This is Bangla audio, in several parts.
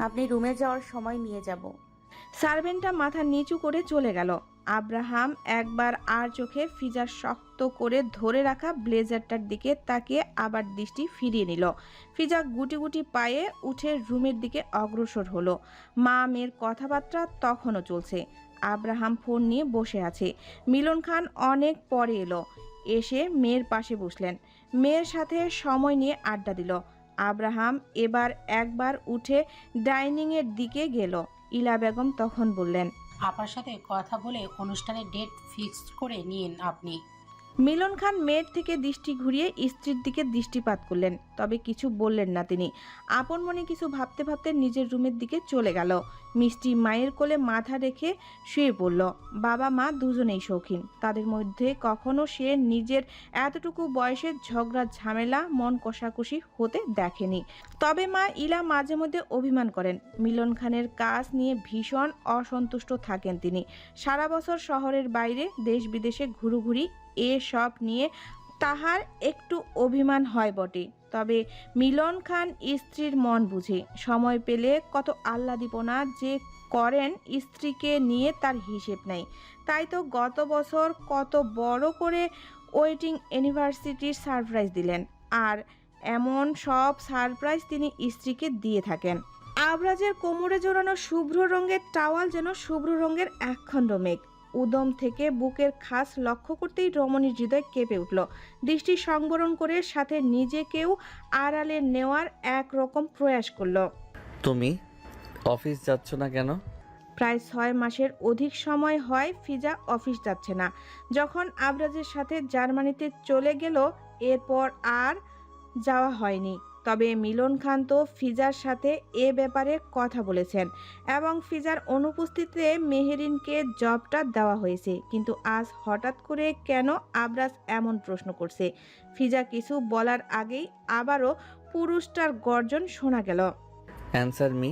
আপনি রুমে যাওয়ার সময় নিয়ে যাব। সার্ভেন্টটা মাথা নিচু করে চলে গেল। আব্রাহাম একবার আর চোখে ফিজার শক্ত করে ধরে রাখা ব্লেজারটার দিকে তাকিয়ে আবার দৃষ্টি ফিরিয়ে নিল। ফিজা গুটি গুটি পায়ে উঠে রুমের দিকে অগ্রসর হলো। মা মেয়ের কথাবার্তা তখনও চলছে। আব্রাহাম ফোন নিয়ে বসে আছে। মিলন খান অনেক পরে এলো। এসে মেয়ের পাশে বসলেন। মেয়ের সাথে সময় নিয়ে আড্ডা দিল। আব্রাহাম এবার একবার উঠে ডাইনিংয়ের দিকে গেল। ইলা বেগম তখন বললেন, আপনার সাথে কথা বলে অনুষ্ঠানের ডেট ফিক্সড করে নিন আপনি। মিলন খান মেয়ের থেকে দৃষ্টি ঘুরিয়ে স্ত্রীর দিকে দৃষ্টিপাত করলেন, তবে কিছু বললেন না তিনি। আপন মনে কিছু ভাবতে ভাবতে নিজের রুমের দিকে চলে গেল। মিষ্টি মায়ের কোলে মাথা রেখে শুয়ে পড়ল। বাবা মা দুজনেই শৌখিন। তাদের মধ্যে কখনো সে নিজের এতটুকু বয়সের ঝগড়া, ঝামেলা, মন কষাকষি হতে দেখেনি। তবে মা ইলা মাঝে মধ্যে অভিমান করেন। মিলন খানের কাজ নিয়ে ভীষণ অসন্তুষ্ট থাকেন তিনি। সারা বছর শহরের বাইরে দেশ বিদেশে ঘুরুঘুরি এসব নিয়ে তাহার একটু অভিমান হয় বটে। তবে মিলন খান স্ত্রীর মন বুঝে। সময় পেলে কত আহ্লাদীপনা যে করেন স্ত্রীকে নিয়ে তার হিসেব নাই। তাই তো গত বছর কত বড় করে ওয়েটিং ইউনিভার্সিটির সারপ্রাইজ দিলেন। আর এমন সব সারপ্রাইজ তিনি স্ত্রীকে দিয়ে থাকেন। আবরাজের কোমরে জোড়ানো শুভ্র রঙের টাওয়াল যেন শুভ্র রঙের একখণ্ড মেঘ। উদম থেকে বুকের খাস লক্ষ্য করতেই রমণীর হৃদয় কেঁপে উঠল। দৃষ্টি সংবরণ করে সাথে নিজেকেও আড়ালে নেওয়ার এক রকম প্রয়াস করল। তুমি অফিস যাচ্ছ না কেন? প্রায় ছয় মাসের অধিক সময় হয় ফিজা অফিস যাচ্ছে না। যখন আবরাজের সাথে জার্মানিতে চলে গেল এরপর আর যাওয়া হয়নি। তবে মিলন খান তো ফিজার সাথে এ ব্যাপারে কথা বলেছেন এবং ফিজার অনুপস্থিতিতে মেহেরিনকে জবটা দেওয়া হয়েছে। কিন্তু আজ হঠাৎ করে কেন আবরাজ এমন প্রশ্ন করছে? ফিজা কিছু বলার আগেই আবারও পুরুষটার গর্জন শোনা গেল। অ্যান্সার মি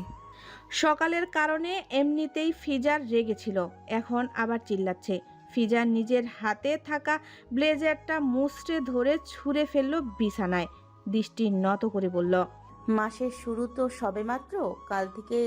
সকালের কারণে এমনিতেই ফিজার রেগেছিল এখন আবার চিল্লাচ্ছে। ফিজার নিজের হাতে থাকা ব্লেজারটা মুচড়ে ধরে ছুঁড়ে ফেলল বিছানায়। দৃষ্টি নত করে বলল মাসের শুরু তো সবেমাত্র কাল থেকে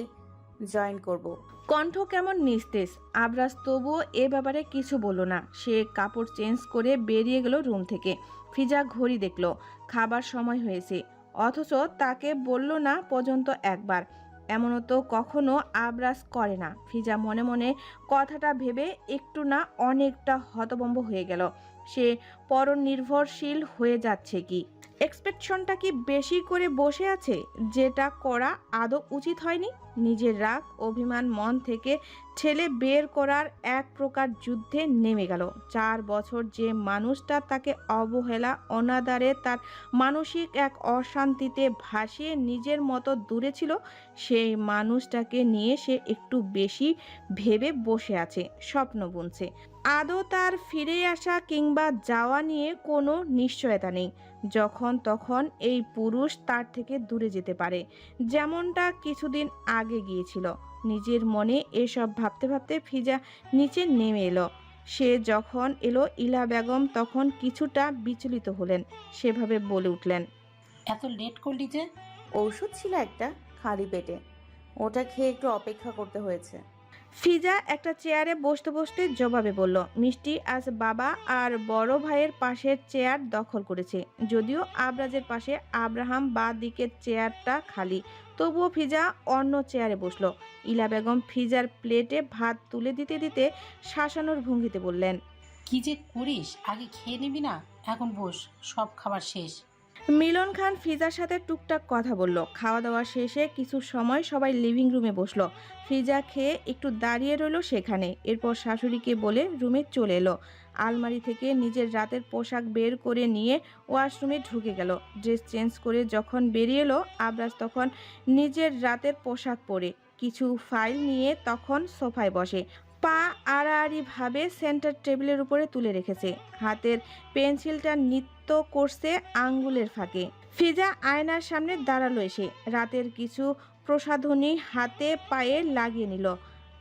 জয়েন করব। কণ্ঠ কেমন নিস্তেজ আবরাজ তবুও এ ব্যাপারে কিছু বলল না। সে কাপড় চেঞ্জ করে বেরিয়ে গেল রুম থেকে। ফিজা ঘড়ি দেখল খাবার সময় হয়েছে। অথচ তাকে বলল না পর্যন্ত একবার। এমনও তো কখনো আবরাজ করে না। ফিজা মনে মনে কথাটা ভেবে একটু না অনেকটা হতবম্ব হয়ে গেল। সে পরনির্ভরশীল হয়ে যাচ্ছে কি? এক্সপেকশনটা কি বেশি করে বসে আছে? যেটা করা আদৌ উচিত হয়নি? নিজের রাগ, অভিমান, মন থেকে ঠেলে বের করার এক প্রকার যুদ্ধে নেমে গেল। চার বছর যে মানুষটা তাকে অবহেলা, অনাদারে, তার মানসিক এক অশান্তিতে ভাসিয়ে নিজের মতো দূরে ছিল, সেই মানুষটাকে নিয়ে সে একটু বেশি ভেবে বসে আছে, স্বপ্ন বুনছে। আদৌ তার ফিরে আসা কিংবা যাওয়া নিয়ে কোনো নিশ্চয়তা নেই। যখন তখন এই পুরুষ তার থেকে দূরে যেতে পারে। যেমনটা কিছুদিন আগে গিয়েছিল। নিজের মনে এসব ভাবতে ভাবতে ফিজা নিচে নেমে এলো। সে যখন এলো ইলা বেগম তখন কিছুটা বিচলিত হলেন। সেভাবে বলে উঠলেন, এত লেট করলি যে? ঔষধ ছিল একটা, খালি পেটে। ওটা খেয়ে একটু অপেক্ষা করতে হয়েছে। ফিজা একটা চেয়ারে বসতে বসতে জবাবে বলল, মিষ্টি, আজ বাবা আর বড় ভাইয়ের পাশের চেয়ার দখল করেছে। যদিও আবরাজের পাশে আব্রাহাম বা দিকের চেয়ারটা খালি, তবুও ফিজা অন্য চেয়ারে বসল। ইলা বেগম ফিজার প্লেটে ভাত তুলে দিতে দিতে শাসানোর ভঙ্গিতে বললেন, কি যে করিস? আগে খেয়ে নিবি না? এখন বস, সব খাবার শেষ। মিলন খান ফিজার সাথে টুকটাক কথা বলল। খাওয়া দাওয়া শেষে কিছু সময় সবাই লিভিং রুমে বসল। ফিজা খেয়ে একটু দাঁড়িয়ে রইল সেখানে। এরপর শাশুড়িকে বলে রুমে চলে এলো। আলমারি থেকে নিজের রাতের পোশাক বের করে নিয়ে ওয়াশরুমে ঢুকে গেল। ড্রেস চেঞ্জ করে যখন বেরিয়ে এলো, আবরাজ তখন নিজের রাতের পোশাক পরে। কিছু ফাইল নিয়ে তখন সোফায় বসে। পা আড়াআড়িভাবে সেন্টার টেবিলের উপরে তুলে রেখেছে। হাতের পেন্সিলটা নিত্য করছে আঙ্গুলের ফাঁকে। ফিজা আয়নার সামনে দাঁড়াল এসে। রাতের কিছু প্রসাধনী হাতে পায়ে লাগিয়ে নিল।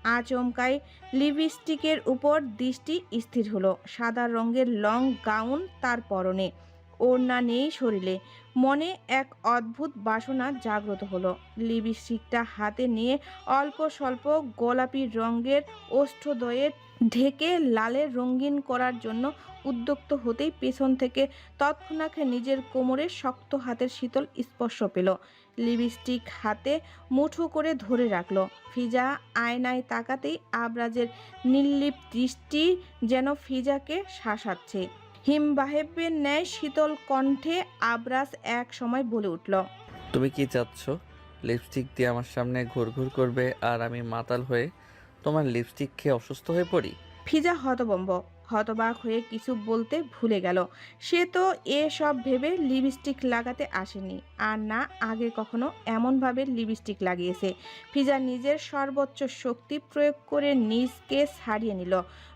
আচমকাই লিপস্টিকের উপর দৃষ্টি স্থির হলো। সাদা রঙের লং গাউন তার পরনে। ওড়না নেই শরীরে। মনে এক অদ্ভুত বাসনা জাগ্রত হলো। লিপস্টিকটা হাতে নিয়ে অল্প স্বল্প গোলাপি রঙের ওষ্ঠদয়ে ঢেকে লালে রঙিন করার জন্য উদ্যক্ত হতেই পেছন থেকে তৎক্ষণাৎ নিজের কোমরে শক্ত হাতের শীতল স্পর্শ পেল। লিপস্টিক হাতে মুঠো করে ধরে রাখল। ফিজা আয়নায় তাকাতেই আবরাজের নির্লিপ দৃষ্টি যেন ফিজাকে শাসাচ্ছে। হিমবাহেবের ন্যায় শীতল কণ্ঠে আবরাজ এক সময় বলে উঠল তুমি কি চাচ্ছ? লিপস্টিক দিয়ে আমার সামনে ঘুরঘুর করবে আর আমি মাতাল হয়ে তোমার লিপস্টিক খেয়ে অসুস্থ হয়ে পড়ি? ফিজা হতবম্ব হতবাক হয়ে কিছু বলতে ভুলে গেল। সে তো এসব ভেবে লিপস্টিক লাগাতে আসেনি। আর না, আগে কখনো এমনভাবে লিপস্টিক লাগিয়েছে। ফিজা নিজের সর্বোচ্চ শক্তি প্রয়োগ করে নিজকে ছাড়িয়ে নিল।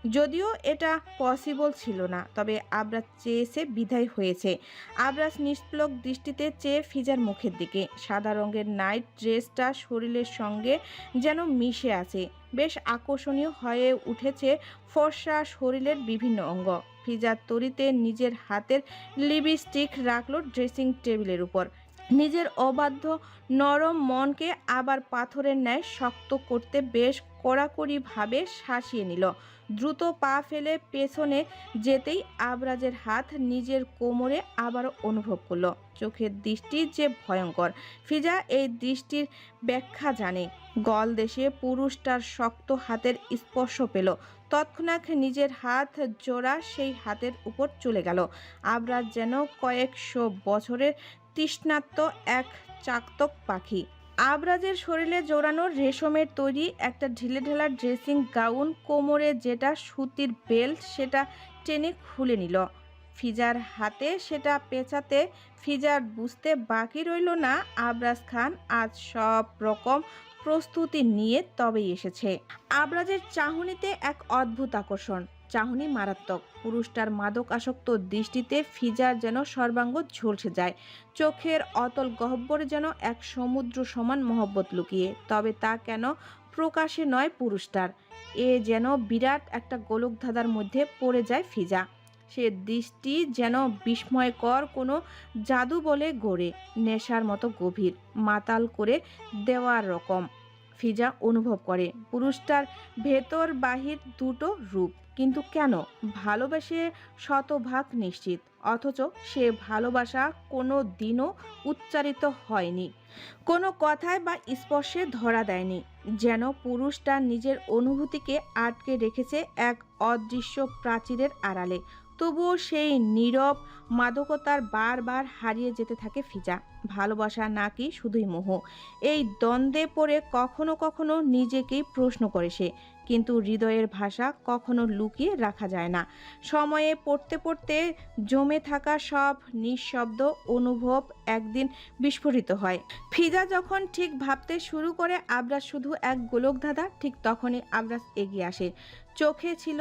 যদিও এটা পসিবল ছিল না, তবে আবরাজ চেয়েছে বিদায় হয়েছে। আবরাজ নিষ্পলক দৃষ্টিতে চেয়ে ফিজার মুখের দিকে। সাদা রঙের নাইট ড্রেসটা শরীরের সঙ্গে যেন মিশে আছে। বেশ আকর্ষণীয় হয়ে উঠেছে ফর্সা শরীরের বিভিন্ন অঙ্গ। ফিজার তরিতে নিজের হাতের লিপস্টিক রাখল ড্রেসিং টেবিলের উপর। নিজের অবাধ্য নরম মনকে আবার পাথরের ন্যায় শক্ত করতে বেশ কড়াকড়িভাবে শাসিয়ে নিল। দ্রুত পা ফেলে পেছনে যেতেই আবরাজের হাত নিজের কোমরে আবারও অনুভব করল। চোখের দৃষ্টি যে ভয়ঙ্কর। ফিজা এই দৃষ্টির ব্যাখ্যা জানে। গল দেশে পুরুষটার শক্ত হাতের স্পর্শ পেল। তৎক্ষণাৎ নিজের হাত জোড়া সেই হাতের উপর চলে গেল। আবরাজ যেন কয়েকশো বছরের তৃষ্ণাত্ম এক চাকতক পাখি। আবরাজের শরীরে জোড়ানো রেশমের তৈরি একটা ঢিলে ঢিলেঢালা ড্রেসিং গাউন কোমরে যেটা সুতির বেল্ট সেটা টেনে খুলে নিল। ফিজার হাতে সেটা পেঁচাতে ফিজার বুঝতে বাকি রইল না আবরাজ খান। আজ সব রকম প্রস্তুতি নিয়ে তবেই এসেছে। আবরাজের চাহনিতে এক অদ্ভুত আকর্ষণ। চাহনি মারাত্মক। পুরুষটার মাদক আসক্ত দৃষ্টিতে ফিজার যেন সর্বাঙ্গ ঝলসে যায়। চোখের অতল গহ্বরে যেন এক সমুদ্র সমান মহব্বত লুকিয়ে। তবে তা কেন প্রকাশে নয় পুরুষটার। এ যেন বিরাট একটা গোলকধাঁধার মধ্যে পড়ে যায় ফিজা। সে দৃষ্টি যেন বিস্ময়কর কোনো জাদু বলে গড়ে, নেশার মতো গভীর, মাতাল করে দেওয়ার রকম। ফিজা অনুভব করে। পুরুষটার ভেতর বাহির দুটো রূপ। কিন্তু কেন? ভালোবাসে শতভাগ নিশ্চিত। অথচ সে ভালোবাসা কোনো দিনও উচ্চারিত হয়নি। কোনো কথায় বা স্পর্শে ধরা দেয়নি। যেন পুরুষটা নিজের অনুভূতিকে আটকে রেখেছে এক অদৃশ্য প্রাচীরের আড়ালে। তবুও সেই নীরব মাদকতার বারবার হারিয়ে যেতে থাকে ফিজা। ভালোবাসা নাকি শুধুই মোহ। এই দ্বন্দ্বে পড়ে কখনো কখনো নিজেকেই প্রশ্ন করে সে। কিন্তু হৃদয়ের ভাষা কখনো লুকিয়ে রাখা যায় না। সময়ে পড়তে পড়তে জমে থাকা সব নিঃশব্দ অনুভব একদিন বিস্ফোরিত হয়। ফিজা যখন ঠিক ভাবতে শুরু করে, আবরাজ শুধু এক গোলক ধাঁধা, ঠিক তখনই আবরাজ এগিয়ে আসে। চোখে ছিল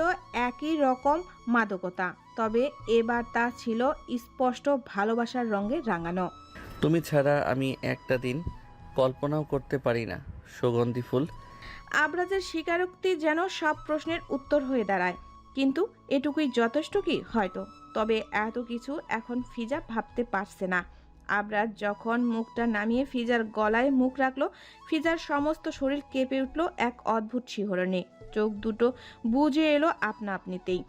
একই রকম মাদকতা, তবে এবার তা ছিল স্পষ্ট ভালোবাসার রঙে রাঙানো। তুমি ছাড়া আমি একটা দিন কল্পনাও করতে পারি না, সুগন্ধি ফুল। আবরাজের স্বীকারোক্তি যেন সব প্রশ্নের উত্তর হয়ে দাঁড়ায়। কিন্তু এটুকুই যথেষ্ট কি হয়তো? তবে এত কিছু এখন ফিজা ভাবতে পারছে না। আবরাজ যখন মুখটা নামিয়ে ফিজার গলায় মুখ রাখল, ফিজার সমস্ত শরীর কেঁপে উঠল এক অদ্ভুত শিহরণে। চোখ দুটো বুঝে এলো আপনা আপনিতেই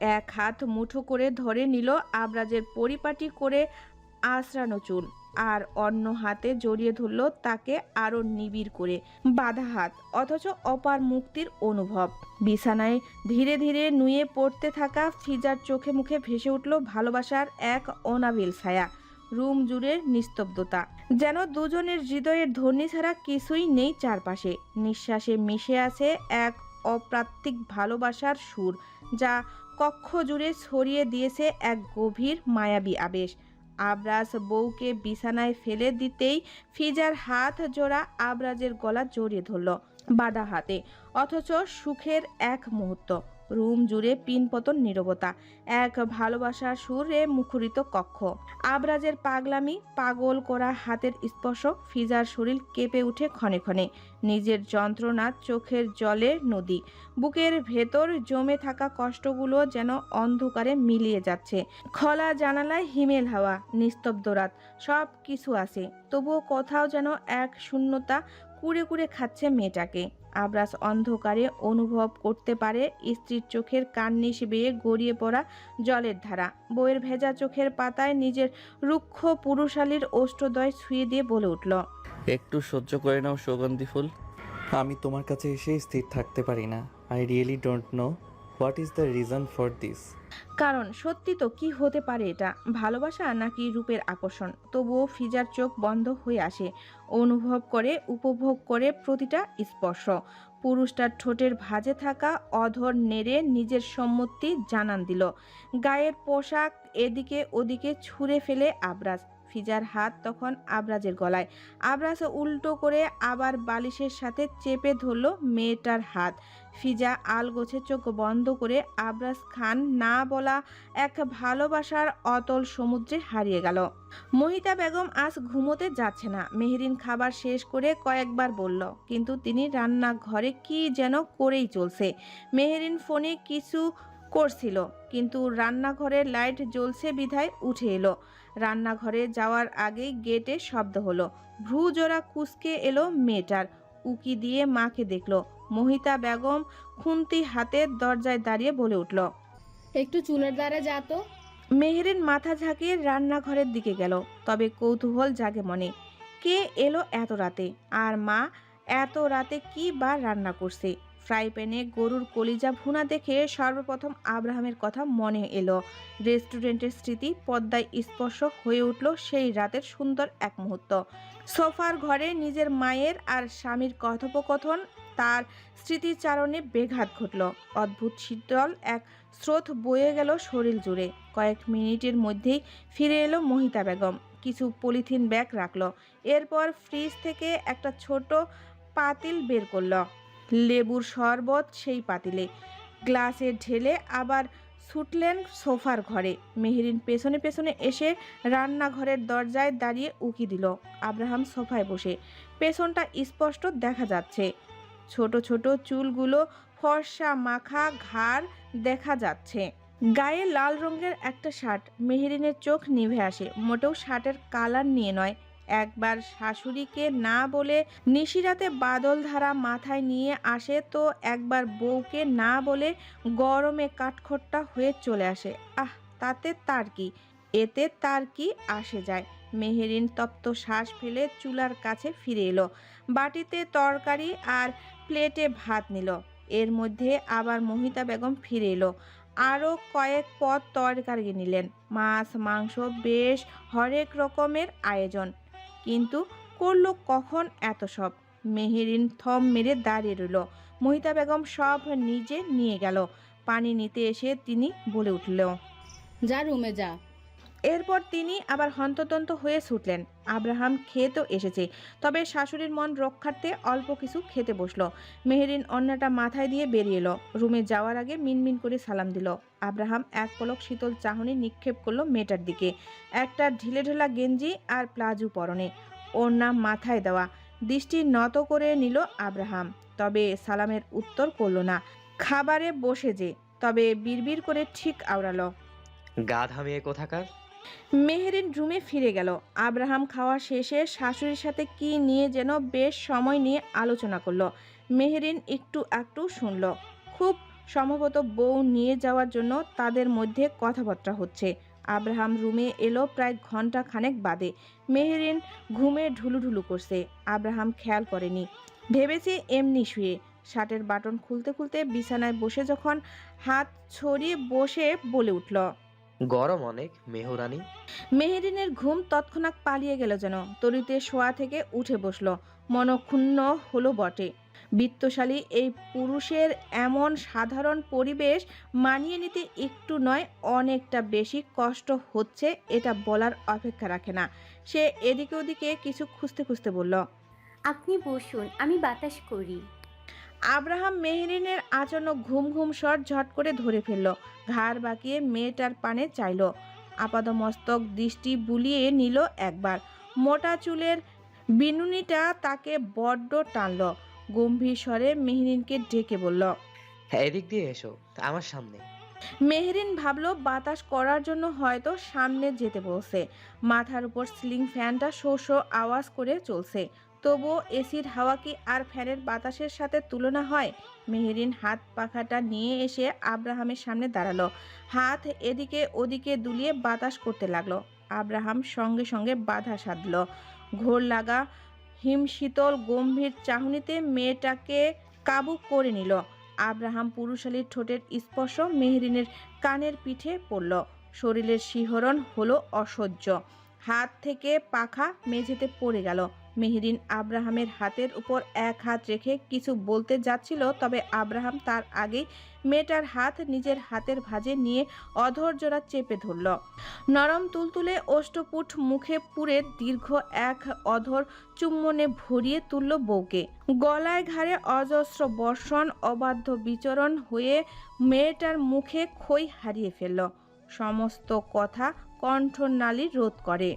এক হাত মুঠো করে ধরে নিল আবরাজের পরিপাটি করে আঁচড়ানো চুল। আর অন্য হাতে জড়িয়ে ধরল তাকে আরও নিবিড় করে। বাধা হাত, অথচ অপার মুক্তির অনুভব। বিছানায় ধীরে ধীরে নুয়ে পড়তে থাকা ফিজার চোখে মুখে ভেসে উঠল ভালোবাসার এক অনাবিল ছায়া, রুম জুড়ে নিস্তব্ধতা। যেন দুজনের হৃদয়ের ধ্বনি ছাড়া কিছুই নেই চারপাশে। নিঃশ্বাসে মিশে আছে এক অপ্রাত্তিক ভালোবাসার সুর, যা কক্ষ জুড়ে ছড়িয়ে দিয়েছে এক গভীর মায়াবী আবেশ। আবরাজ বউকে বিছানায় ফেলে দিতেই ফিজার হাত জোড়া আবরাজের গলা জড়িয়ে ধরল বাদা হাতে, অথচ সুখের এক মুহূর্ত। রুম জুড়ে পিনপতন নীরবতা, এক ভালোবাসার সুরে মুখরিত কক্ষ। আবরাজের পাগলামি, পাগল করা হাতের স্পর্শ ফিজার শরীর কেঁপে উঠে ক্ষণে ক্ষণে। নিজের যন্ত্রণা চোখের জলে নদী। বুকের ভেতর জমে থাকা কষ্টগুলো যেন অন্ধকারে মিলিয়ে যাচ্ছে। খোলা জানালায় হিমেল হাওয়া, নিস্তব্ধ রাত সব কিছু আছে। তবুও কোথাও যেন এক শূন্যতা কুড়ে কুড়ে খাচ্ছে মেয়েটাকে। আবরাজ অন্ধকারে অনুভব করতে পারে স্ত্রীর চোখের কান্নিশ বেয়ে গড়িয়ে পড়া জলের ধারা। বইয়ের ভেজা চোখের পাতায় নিজের রুক্ষ পুরুষালীর অষ্টদয় ছুঁয়ে দিয়ে বলে উঠল একটু সহ্য করে নাও সুগন্ধি ফুল। আমি তোমার কাছে এসে স্থির থাকতে পারি না। I really don't know what is the reason for this কারণ, সত্যি তো কি হতে পারে এটা? ভালোবাসা নাকি রূপের আকর্ষণ? তবুও ফিজার চোখ বন্ধ হয়ে আসে। অনুভব করে, উপভোগ করে প্রতিটা স্পর্শ। পুরুষটার ঠোঁটের ভাঁজে থাকা, অধর নেড়ে নিজের সম্মতি জানান দিল। গায়ের পোশাক এদিকে ওদিকে ছুঁড়ে ফেলে আবরাজ। ফিজার হাত তখন আবরাজের গলায়। আবরাজ উল্টো করে আবার বালিশের সাথে চেপে ধরল মেয়েটার হাত। ফিজা আলগোছে চোখ বন্ধ করে আবরাজ খান না বলা এক ভালোবাসার অতল সমুদ্রে হারিয়ে গেল। মহিতা বেগম আজ ঘুমোতে যাচ্ছে না। মেহরিন খাবার শেষ করে কয়েকবার বলল, কিন্তু তিনি রান্নাঘরে কি যেন করেই চলছে। মেহরিন ফোনে কিছু করছিল, কিন্তু রান্নাঘরের লাইট জ্বলছে বিধায় উঠে এলো। রান্নাঘরে যাওয়ার আগেই গেটে শব্দ হলো। ভ্রু জোড়া কুসকে এলো মেয়েটার। উকি দিয়ে মাকে দেখল। মহিতা বেগম খুন্তি হাতে দরজায় দাঁড়িয়ে বলে উঠল একটু চুলের দ্বারা যা তো। মেহেরিন মাথা ঝাঁকিয়ে রান্নাঘরের দিকে গেল। তবে কৌতূহল জাগে মনে। কে এলো এত রাতে? আর মা এত রাতে কি বা রান্না করছে? ফ্রাই প্যানে গরুর কলিজা ভুনা দেখে সর্বপ্রথম আব্রাহামের কথা মনে এলো। রেস্টুরেন্টের স্মৃতি পদ্মায় স্পর্শ হয়ে উঠল সেই রাতের সুন্দর এক মুহূর্ত। সোফার ঘরে নিজের মায়ের আর স্বামীর কথোপকথন, তার স্মৃতিচারণে বেঘাত ঘটল। অদ্ভুত শীতল এক স্রোত বয়ে গেল শরীর জুড়ে। কয়েক মিনিটের মধ্যেই ফিরে এলো মহিতা বেগম। কিছু পলিথিন ব্যাগ রাখল। এরপর ফ্রিজ থেকে একটা ছোট পাতিল বের করল। লেবুর শরবত, সেই পাতিলে। গ্লাসে ঢেলে আবার ছুটলেন সোফার ঘরে। মেহরিন পেছনে পেছনে এসে রান্নাঘরের দরজায় দাঁড়িয়ে উকি দিল। আব্রাহাম সোফায় বসে। পেছনটা স্পষ্ট দেখা যাচ্ছে। ছোট ছোট চুলগুলো ফর্সা মাখা ঘাড় দেখা যাচ্ছে। গায়ে লাল রঙের একটা শার্ট। মেহেরিনের চোখ নিভে আসে। মোটেও শার্টের কালার নিয়ে নয়। একবার শাশুড়িকে না বলে নিশিরাতে বাদল ধারা মাথায় নিয়ে আসে, তো একবার বউকে না বলে গরমে কাঠখোট্টা হয়ে চলে আসে। আহ, তাতে তার কি? এতে তার কি আসে যায়? মেহেরিন তপ্ত শ্বাস ফেলে চুলার কাছে ফিরে এলো। বাটিতে তরকারি আর প্লেটে ভাত নিল। এর মধ্যে আবার মহিতা বেগম ফিরে এলো। আরও কয়েক পদ তরকারি নিলেন। মাছ, মাংস বেশ হরেক রকমের আয়োজন। কিন্তু করল কখন এত সব? মেহেরিন থম মেরে দাঁড়িয়ে রইল। মহিতা বেগম সব নিজে নিয়ে গেল। পানি নিতে এসে তিনি বলে উঠল যা রুমে যা। এরপর তিনি আবার হন্ততন্ত হয়ে ছুটলেন। আব্রাহাম খেয়ে তো এসেছে, তবে শাশুড়ির মন রক্ষার্থে অল্প কিছু খেতে বসল। মেহেরিন অন্যটা মাথায় দিয়ে বেরিয়ে এলো। রুমে যাওয়ার আগে মিনমিন করে সালাম দিল। আব্রাহাম এক পলক শীতল চাহনি নিক্ষেপ করল মেয়েটার দিকে। একটা ঢিলে ঢোলা গেঞ্জি আর প্লাজু পরনে। ওর নাম মাথায় দেওয়া। দৃষ্টি নত করে নিল আব্রাহাম, তবে সালামের উত্তর করল না। খাবারে বসে যে, তবে বিড়বিড় করে ঠিক আওড়ালো। গাধা মেয়ে কোথাকার? মেহেরিন রুমে ফিরে গেল। আব্রাহাম খাওয়া শেষে শাশুড়ির সাথে কি নিয়ে যেন বেশ সময় নিয়ে আলোচনা করল। মেহেরিন একটু একটু শুনল। খুব সম্ভবত বউ নিয়ে যাওয়ার জন্য তাদের মধ্যে কথাবার্তা হচ্ছে। আব্রাহাম রুমে এলো প্রায় ঘণ্টা খানেক বাদে। মেহেরিন ঘুমে ঢুলুঢুলু করছে। আব্রাহাম খেয়াল করেনি। ভেবেছে এমনি শুয়ে। শার্টের বাটন খুলতে খুলতে বিছানায় বসে যখন হাত ছড়িয়ে বসে বলে উঠল গরম অনেক মেহরানি। মেহেরিনের ঘুম তৎক্ষণাৎ পালিয়ে গেল যেন তরিতে শোয়া থেকে উঠে বসল মনক্ষুণ্ণ হলো বটে। বিত্তশালী এই পুরুষের এমন সাধারণ পরিবেশ মানিয়ে নিতে একটু নয় অনেকটা বেশি কষ্ট হচ্ছে এটা বলার অপেক্ষা রাখে না। সে এদিকে ওদিকে কিছু খুঁজতে খুঁজতে বলল আপনি বসুন আমি বাতাস করি। আব্রাহাম মেহরিনের আচানক ঘুম ঘুম স্বর ঝট করে ধরে ফেলল। ঘাড় বাঁকিয়ে মেয়েটার পানে চাইল। আপাদমস্তক দৃষ্টি বুলিয়ে নিল একবার। মোটা চুলের বিনুনিটা তাকে বড্ড টানল। গম্ভীর স্বরে মেহরিনকে ডেকে বলল এদিক দিয়ে এসো আমার সামনে। মেহরিন ভাবলো বাতাস করার জন্য হয়তো সামনে যেতে বলছে। মাথার উপর সিলিং ফ্যানটা শো শো আওয়াজ করে চলছে। তবুও এসির হাওয়া কি আর ফ্যানের বাতাসের সাথে তুলনা হয়? মেহরিন হাত পাখাটা নিয়ে এসে আব্রাহামের সামনে দাঁড়াল। হাত এদিকে ওদিকে দুলিয়ে বাতাস করতে লাগল। আব্রাহাম সঙ্গে সঙ্গে বাধা সাধল। ঘোর লাগা হিমশীতল গম্ভীর চাহনিতে মেয়েটাকে কাবু করে নিল। আব্রাহাম পুরুষালীর ঠোঁটের স্পর্শ মেহরিনের কানের পিঠে পড়ল। শরীরের শিহরণ হলো অসহ্য। হাত থেকে পাখা মেঝেতে পড়ে গেল। মেহরিন আব্রাহামের হাতের উপর এক হাত রেখে কিছু বলতে যাচ্ছিল, তবে আব্রাহাম তার আগেই মেয়েটার হাত নিজের হাতের ভাঁজে নিয়ে অধর জোড়া চেপে ধরল। নরম তুলতুলে অষ্টপুট মুখে পুরে দীর্ঘ এক অধর চুম্বনে ভরিয়ে তুলল বউকে। গলায় ঘাড়ে অজস্র বর্ষণ, অবাধ্য বিচরণ হয়ে মেয়েটার মুখে খই হারিয়ে ফেলল। সমস্ত কথা কণ্ঠনালী রোধ করে।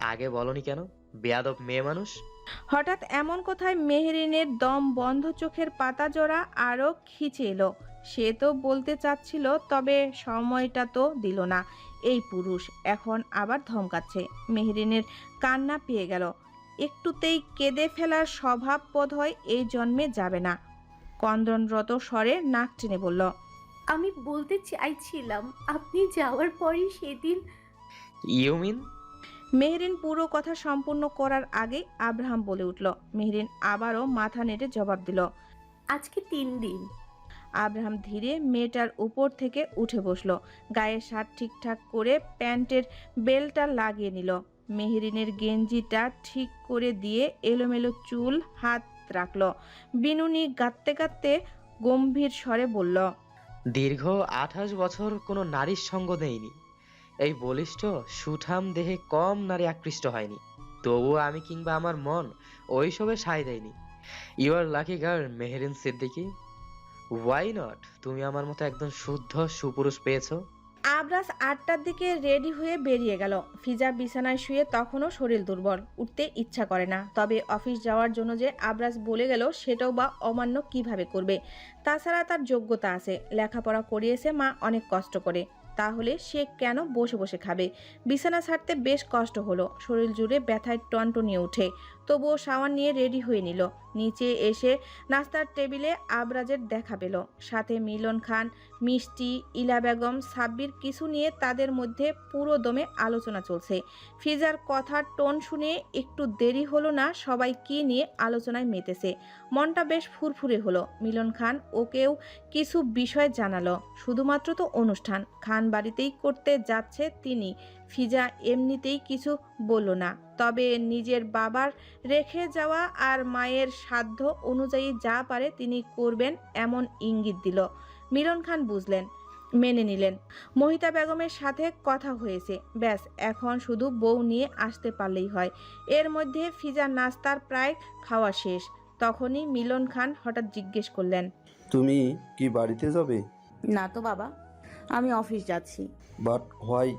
আগে বলনি কেন? বেয়াদব মেয়ে মানুষ? হঠাৎ এমন কথায় মেহরিনের দম বন্ধ চোখের পাতা জোড়া আরও খিচে এলো। সে তো বলতে চাচ্ছিল তবে সময়টা তো দিল না। এই পুরুষ এখন আবার ধমকাচ্ছে। মেহরিনের কান্না পেয়ে গেল। একটুতেই কেঁদে ফেলার স্বভাব বোধ হয় এই জন্মে যাবে না। কন্দনরত স্বরে নাক টেনে বলল আমি বলতে চাইছিলাম আপনি যাওয়ার পরই সেদিন ইউ মিন? মেহরিন পুরো কথা সম্পূর্ণ করার আগেই আব্রাহাম বলে উঠল মেহরিন আবারও মাথা নেড়ে জবাব দিল। আজকে তিন দিন। আব্রাহাম ধীরে মেয়েটার উপর থেকে উঠে বসল গায়ে শার্ট ঠিকঠাক করে প্যান্টের বেলটা লাগিয়ে নিল। মেহরিনের গেঞ্জিটা ঠিক করে দিয়ে এলোমেলো চুল হাত রাখল। বিনুনি গাঁততে গাঁততে গম্ভীর স্বরে বলল দীর্ঘ আঠাশ বছর কোনো নারীর সঙ্গ নেইনি এই বলিষ্ঠ, সুঠাম দেহে কম নারী আকৃষ্ট হয়নি। তবুও আমি কিংবা আমার মন ওইসবে সায় দেয়নি। You are lucky girl Meherin Siddiqui. Why not তুমি আমার মতো একদম শুদ্ধ সুপুরুষ পেয়েছ। আবরাজ আটটার দিকে রেডি হয়ে বেরিয়ে গেল। ফিজা বিছানায় শুয়ে তখনও শরীর দুর্বল, উঠতে ইচ্ছা করে না। তবে অফিস যাওয়ার জন্য যে আবরাজ বলে গেল, সেটাও বা অমান্য কীভাবে করবে? তাছাড়া তার যোগ্যতা আছে। লেখাপড়া করিয়েছে মা অনেক কষ্ট করে। তাহলে সে কেন বসে বসে খাবে? বিছানা ছাড়তে বেশ কষ্ট হলো। শরীর জুড়ে ব্যথায় টনটনিয়ে ওঠে। তবুও সাওয়ার নিয়ে রেডি হয়ে নিল। নিচে এসে নাস্তার টেবিলে আবরাজের দেখা পেল। সাথে মিলন খান, মিষ্টি, ইলা বেগম, সাব্বির কিছু নিয়ে তাদের মধ্যে পুরো দমে আলোচনা চলছে। ফিজার কথার টোন শুনে একটু দেরি হলো না সবাই কি নিয়ে আলোচনায় মেতেছে। মনটা বেশ ফুরফুরে হলো। মিলন খান ওকেও কিছু বিষয় জানালো। শুধুমাত্র তো অনুষ্ঠান। খান বাড়িতেই করতে যাচ্ছে তিনি। ফিজা এমনিতেই কিছু বলল না তবে নিজের বাবার রেখে যাওয়া আর মায়ের সাধ্য অনুযায়ী যা পারে তিনি করবেন এমন ইঙ্গিত দিল। মিলন খান বুঝলেন মেনে নিলেন। মহিতা বেগমের সাথে কথা হয়েছে ব্যাস এখন শুধু বউ নিয়ে আসতে পারলেই হয়। এর মধ্যে ফিজা নাস্তার প্রায় খাওয়া শেষ। তখনই মিলন খান হঠাৎ জিজ্ঞেস করলেন তুমি কি বাড়িতে যাবে? না তো বাবা আমি অফিস যাচ্ছি। বাট হোয়াই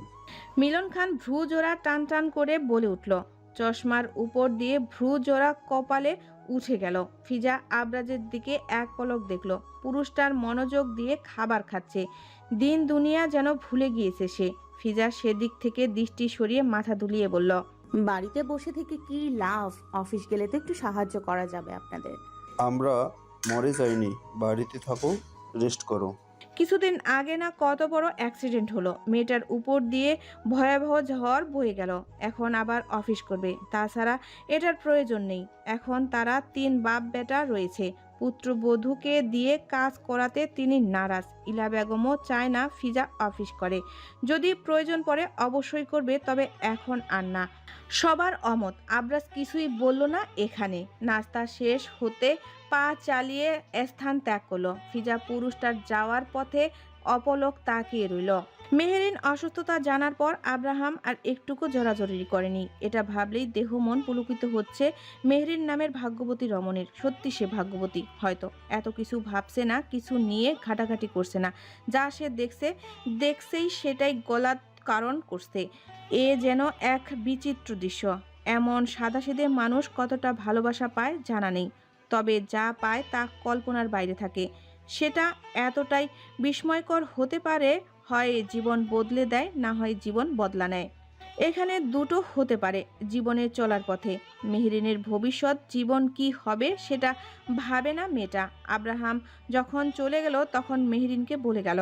মিলন খান ভ্রু জোড়া টান টান করে বলে উঠল। চশমার উপর দিয়ে ভ্রু জোড়া কপালে উঠে গেল। ফিজা আবরাজের দিকে এক পলক দেখল। পুরুষটার মনোযোগ দিয়ে খাবার খাচ্ছে। দিন দুনিয়া যেন ভুলে গিয়েছে সে। ফিজা সেদিক থেকে দৃষ্টি সরিয়ে মাথা দুলিয়ে বলল বাড়িতে বসে থেকে কি লাভ? অফিস গেলে তো একটু সাহায্য করা যাবে আপনাদের। আমরা মরে যাইনি। বাড়িতে থাকো রেস্ট করো। কিছুদিন আগে না কত বড় অ্যাক্সিডেন্ট হলো। মেয়েটার উপর দিয়ে ভয়াবহ ঝড় বয়ে গেল। এখন আবার অফিস করবে। তাছাড়া এটার প্রয়োজন নেই। এখন তারা তিন বাপ বেটা রয়েছে। পুত্রবধূকে দিয়ে কাজ করাতে তিনি নারাজ। ইলা বেগমও চায় না ফিজা অফিস করে। যদি প্রয়োজন পড়ে অবশ্যই করবে, তবে এখন আর না। সবার অমত, আবরাজ কিছুই বলল না এখানে। নাস্তা শেষ হতে পা চালিয়ে স্থান ত্যাগ করল। ফিজা পুরুষটার যাওয়ার পথে অপলক তাকিয়ে রইল। মেহেরিন অসুস্থতা জানার পর আব্রাহাম আর একটুকু জড়াজড়ি করেনি। এটা ভাবলেই দেহ মন পুলকিত হচ্ছে মেহরিন নামের ভাগ্যবতী রমণীর। সত্যি সে ভাগ্যবতী, হয়তো। এত কিছু ভাবছে না, কিছু নিয়ে ঘাটাঘাটি করছে না। যা সে দেখছে, দেখছেই সেটাই গলাত কারণ করছে। এ যেন এক বিচিত্র দৃশ্য। এমন সাদাসিধে মানুষ কতটা ভালোবাসা পায় জানা নেই। তবে যা পায় তা কল্পনার বাইরে থাকে। সেটা এতটাই বিস্ময়কর হতে পারে হয় জীবন বদলে দেয়, না হয় জীবন বদলা নেয়। এখানে দুটো হতে পারে জীবনে চলার পথে। মেহরিনের ভবিষ্যৎ জীবন কি হবে সেটা ভাবে না মেটা আব্রাহাম যখন চলে গেল তখন মেহরিনকে বলে গেল